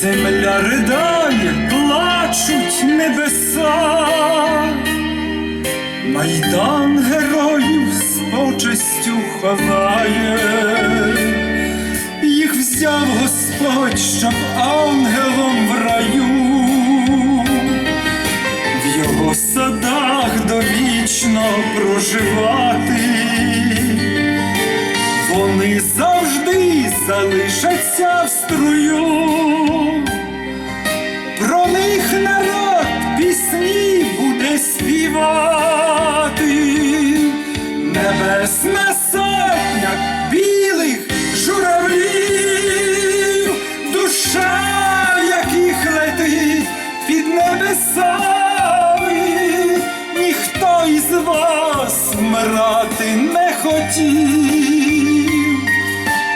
земля ридає, плачуть небеса, майдан героїв з почестю ховає, їх взяв Господь, щоб ангелом в раю. В його садах довічно проживати, вони завжди залишаться в струю, співати, небесна сотня білих журавлів, душа яких летить під небесами, ніхто із вас вмирати не хотів,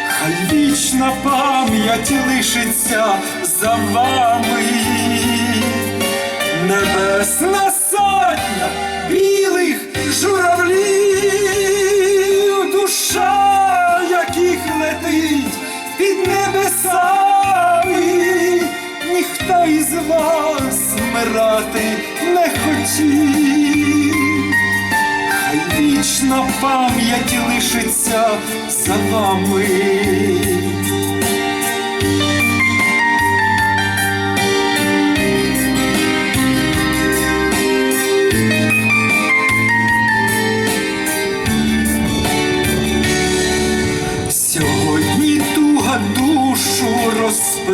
хай вічна пам'ять лишиться за вами, небесна під небесами, ніхто із вас вмирати не хотів, хай вічна пам'ять лишиться за вами.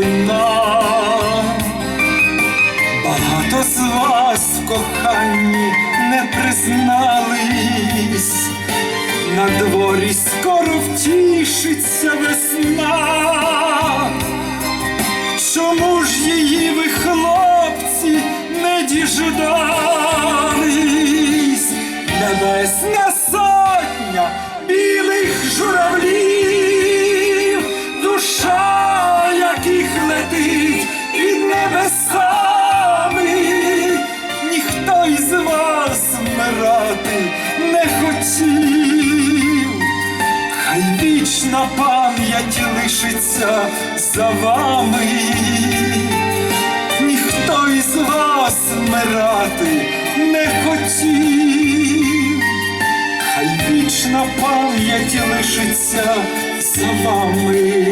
Розпина, багато з вас в коханні не признались, на дворі скоро втішиться весна. Чому ж її ви, хлопці, не діждались? Небесна вічна пам'ять лишиться за вами, ніхто із вас вмирати не хотів, хай вічна пам'ять лишиться за вами.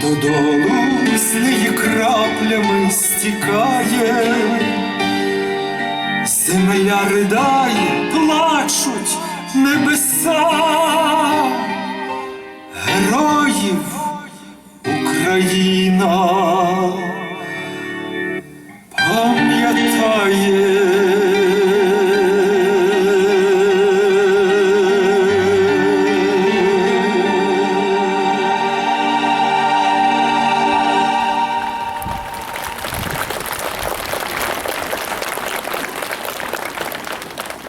Додолу з неї краплями стікає, земля ридає, плачуть небеса, героїв Україна